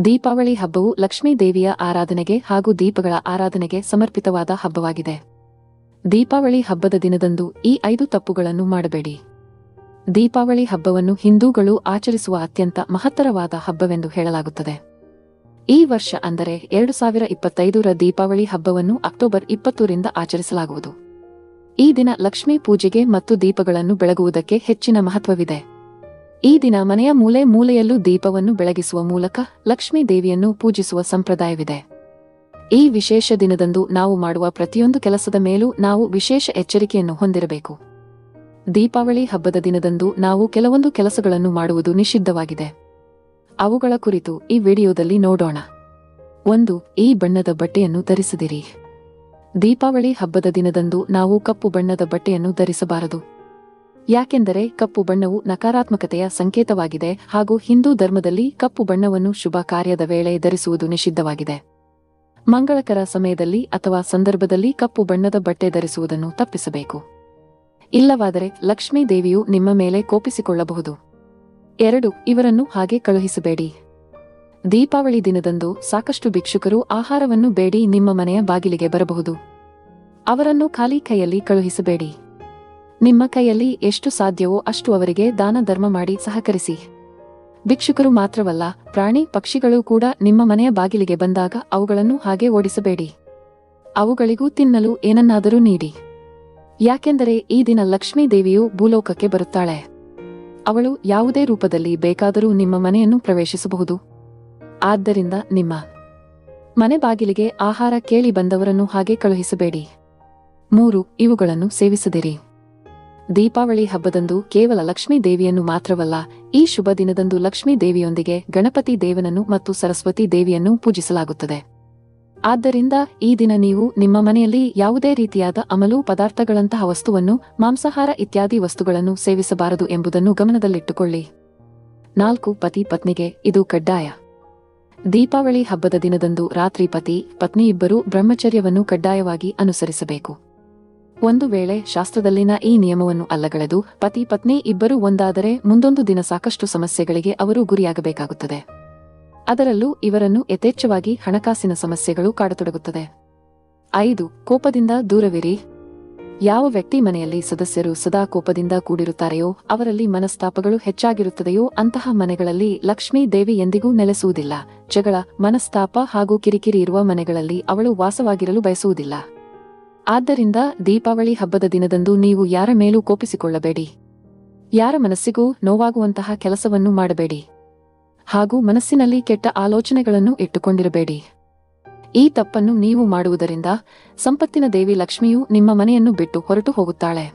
ದೀಪಾವಳಿ ಹಬ್ಬವು ಲಕ್ಷ್ಮೀ ದೇವಿಯ ಆರಾಧನೆಗೆ ಹಾಗೂ ದೀಪಗಳ ಆರಾಧನೆಗೆ ಸಮರ್ಪಿತವಾದ ಹಬ್ಬವಾಗಿದೆ. ದೀಪಾವಳಿ ಹಬ್ಬದ ದಿನದಂದು ಈ ಐದು ತಪ್ಪುಗಳನ್ನು ಮಾಡಬೇಡಿ. ದೀಪಾವಳಿ ಹಬ್ಬವನ್ನು ಹಿಂದೂಗಳು ಆಚರಿಸುವ ಅತ್ಯಂತ ಮಹತ್ತರವಾದ ಹಬ್ಬವೆಂದು ಹೇಳಲಾಗುತ್ತದೆ. ಈ ವರ್ಷ ಅಂದರೆ ಎರಡು ಸಾವಿರ ಇಪ್ಪತ್ತೈದರ ದೀಪಾವಳಿ ಹಬ್ಬವನ್ನು ಅಕ್ಟೋಬರ್ ಇಪ್ಪತ್ತೂರಿಂದ ಆಚರಿಸಲಾಗುವುದು. ಈ ದಿನ ಲಕ್ಷ್ಮೀ ಪೂಜೆಗೆ ಮತ್ತು ದೀಪಗಳನ್ನು ಬೆಳಗುವುದಕ್ಕೆ ಹೆಚ್ಚಿನ ಮಹತ್ವವಿದೆ. ಈ ದಿನ ಮನೆಯ ಮೂಲೆ ಮೂಲೆಯಲ್ಲೂ ದೀಪವನ್ನು ಬೆಳಗಿಸುವ ಮೂಲಕ ಲಕ್ಷ್ಮೀ ದೇವಿಯನ್ನು ಪೂಜಿಸುವ ಸಂಪ್ರದಾಯವಿದೆ. ಈ ವಿಶೇಷ ದಿನದಂದು ನಾವು ಮಾಡುವ ಪ್ರತಿಯೊಂದು ಕೆಲಸದ ಮೇಲೂ ನಾವು ವಿಶೇಷ ಎಚ್ಚರಿಕೆಯನ್ನು ಹೊಂದಿರಬೇಕು. ದೀಪಾವಳಿ ಹಬ್ಬದ ದಿನದಂದು ನಾವು ಕೆಲವೊಂದು ಕೆಲಸಗಳನ್ನು ಮಾಡುವುದು ನಿಷಿದ್ಧವಾಗಿದೆ. ಅವುಗಳ ಕುರಿತು ಈ ವಿಡಿಯೋದಲ್ಲಿ ನೋಡೋಣ. ಒಂದು, ಈ ಬಣ್ಣದ ಬಟ್ಟೆಯನ್ನು ಧರಿಸದಿರಿ. ದೀಪಾವಳಿ ಹಬ್ಬದ ದಿನದಂದು ನಾವು ಕಪ್ಪು ಬಣ್ಣದ ಬಟ್ಟೆಯನ್ನು ಧರಿಸಬಾರದು. ಯಾಕೆಂದರೆ ಕಪ್ಪು ಬಣ್ಣವು ನಕಾರಾತ್ಮಕತೆಯ ಸಂಕೇತವಾಗಿದೆ ಹಾಗೂ ಹಿಂದೂ ಧರ್ಮದಲ್ಲಿ ಕಪ್ಪು ಬಣ್ಣವನ್ನು ಶುಭ ಕಾರ್ಯದ ವೇಳೆ ಧರಿಸುವುದು ನಿಷಿದ್ಧವಾಗಿದೆ. ಮಂಗಳಕರ ಸಮಯದಲ್ಲಿ ಅಥವಾ ಸಂದರ್ಭದಲ್ಲಿ ಕಪ್ಪು ಬಣ್ಣದ ಬಟ್ಟೆ ಧರಿಸುವುದನ್ನು ತಪ್ಪಿಸಬೇಕು. ಇಲ್ಲವಾದರೆ ಲಕ್ಷ್ಮೀ ದೇವಿಯು ನಿಮ್ಮ ಮೇಲೆ ಕೋಪಿಸಿಕೊಳ್ಳಬಹುದು. ಎರಡು, ಇವರನ್ನು ಹಾಗೆ ಕಳುಹಿಸಬೇಡಿ. ದೀಪಾವಳಿ ದಿನದಂದು ಸಾಕಷ್ಟು ಭಿಕ್ಷುಕರು ಆಹಾರವನ್ನು ಬೇಡಿ ನಿಮ್ಮ ಮನೆಯ ಬಾಗಿಲಿಗೆ ಬರಬಹುದು. ಅವರನ್ನು ಖಾಲಿ ಕೈಯಲ್ಲಿ ಕಳುಹಿಸಬೇಡಿ. ನಿಮ್ಮ ಕೈಯಲ್ಲಿ ಎಷ್ಟು ಸಾಧ್ಯವೋ ಅಷ್ಟು ಅವರಿಗೆ ದಾನ ಧರ್ಮ ಮಾಡಿ ಸಹಕರಿಸಿ. ಭಿಕ್ಷುಕರು ಮಾತ್ರವಲ್ಲ, ಪ್ರಾಣಿ ಪಕ್ಷಿಗಳು ಕೂಡ ನಿಮ್ಮ ಮನೆಯ ಬಾಗಿಲಿಗೆ ಬಂದಾಗ ಅವುಗಳನ್ನು ಹಾಗೆ ಓಡಿಸಬೇಡಿ. ಅವುಗಳಿಗೂ ತಿನ್ನಲು ಏನನ್ನಾದರೂ ನೀಡಿ. ಯಾಕೆಂದರೆ ಈ ದಿನ ಲಕ್ಷ್ಮೀ ದೇವಿಯು ಭೂಲೋಕಕ್ಕೆ ಬರುತ್ತಾಳೆ. ಅವಳು ಯಾವುದೇ ರೂಪದಲ್ಲಿ ಬೇಕಾದರೂ ನಿಮ್ಮ ಮನೆಯನ್ನು ಪ್ರವೇಶಿಸಬಹುದು. ಆದ್ದರಿಂದ ನಿಮ್ಮ ಮನೆ ಬಾಗಿಲಿಗೆ ಆಹಾರ ಕೇಳಿ ಬಂದವರನ್ನು ಹಾಗೆ ಕಳುಹಿಸಬೇಡಿ. ಮೂರು, ಇವುಗಳನ್ನು ಸೇವಿಸದಿರಿ. ದೀಪಾವಳಿ ಹಬ್ಬದಂದು ಕೇವಲ ಲಕ್ಷ್ಮೀ ದೇವಿಯನ್ನು ಮಾತ್ರವಲ್ಲ, ಈ ಶುಭ ದಿನದಂದು ಲಕ್ಷ್ಮೀ ದೇವಿಯೊಂದಿಗೆ ಗಣಪತಿ ದೇವನನ್ನು ಮತ್ತು ಸರಸ್ವತಿ ದೇವಿಯನ್ನು ಪೂಜಿಸಲಾಗುತ್ತದೆ. ಆದ್ದರಿಂದ ಈ ದಿನ ನೀವು ನಿಮ್ಮ ಮನೆಯಲ್ಲಿ ಯಾವುದೇ ರೀತಿಯಾದ ಅಮಲು ಪದಾರ್ಥಗಳಂತಹ ವಸ್ತುವನ್ನು, ಮಾಂಸಾಹಾರ ಇತ್ಯಾದಿ ವಸ್ತುಗಳನ್ನು ಸೇವಿಸಬಾರದು ಎಂಬುದನ್ನು ಗಮನದಲ್ಲಿಟ್ಟುಕೊಳ್ಳಿ. ನಾಲ್ಕು, ಪತಿ ಪತ್ನಿಗೆ ಇದು ಕಡ್ಡಾಯ. ದೀಪಾವಳಿ ಹಬ್ಬದ ದಿನದಂದು ರಾತ್ರಿ ಪತಿ ಪತ್ನಿ ಇಬ್ಬರೂ ಬ್ರಹ್ಮಚರ್ಯವನ್ನು ಕಡ್ಡಾಯವಾಗಿ ಅನುಸರಿಸಬೇಕು. ಒಂದು ವೇಳೆ ಶಾಸ್ತ್ರದಲ್ಲಿನ ಈ ನಿಯಮವನ್ನು ಅಲ್ಲಗಳೆದು ಪತಿ ಪತ್ನಿ ಇಬ್ಬರೂ ಒಂದಾದರೆ ಮುಂದೊಂದು ದಿನ ಸಾಕಷ್ಟು ಸಮಸ್ಯೆಗಳಿಗೆ ಅವರು ಗುರಿಯಾಗಬೇಕಾಗುತ್ತದೆ. ಅದರಲ್ಲೂ ಇವರನ್ನು ಯಥೇಚ್ಛವಾಗಿ ಹಣಕಾಸಿನ ಸಮಸ್ಯೆಗಳು ಕಾಡತೊಡಗುತ್ತದೆ. ಐದು, ಕೋಪದಿಂದ ದೂರವಿರಿ. ಯಾವ ವ್ಯಕ್ತಿ ಮನೆಯಲ್ಲಿ ಸದಸ್ಯರು ಸದಾ ಕೋಪದಿಂದ ಕೂಡಿರುತ್ತಾರೆಯೋ, ಅವರಲ್ಲಿ ಮನಸ್ತಾಪಗಳು ಹೆಚ್ಚಾಗಿರುತ್ತದೆಯೋ, ಅಂತಹ ಮನೆಗಳಲ್ಲಿ ಲಕ್ಷ್ಮೀ ದೇವಿ ಎಂದಿಗೂ ನೆಲೆಸುವುದಿಲ್ಲ. ಜಗಳ, ಮನಸ್ತಾಪ ಹಾಗೂ ಕಿರಿಕಿರಿ ಇರುವ ಮನೆಗಳಲ್ಲಿ ಅವಳು ವಾಸವಾಗಿರಲು ಬಯಸುವುದಿಲ್ಲ. ಆದ್ದರಿಂದ ದೀಪಾವಳಿ ಹಬ್ಬದ ದಿನದಂದು ನೀವು ಯಾರ ಮೇಲೂ ಕೋಪಿಸಿಕೊಳ್ಳಬೇಡಿ. ಯಾರ ಮನಸ್ಸಿಗೂ ನೋವಾಗುವಂತಹ ಕೆಲಸವನ್ನು ಮಾಡಬೇಡಿ. ಹಾಗೂ ಮನಸ್ಸಿನಲ್ಲಿ ಕೆಟ್ಟ ಆಲೋಚನೆಗಳನ್ನು ಇಟ್ಟುಕೊಂಡಿರಬೇಡಿ. ಈ ತಪ್ಪನ್ನು ನೀವು ಮಾಡುವುದರಿಂದ ಸಂಪತ್ತಿನ ದೇವಿ ಲಕ್ಷ್ಮಿಯು ನಿಮ್ಮ ಮನೆಯನ್ನು ಬಿಟ್ಟು ಹೊರಟು ಹೋಗುತ್ತಾಳೆ.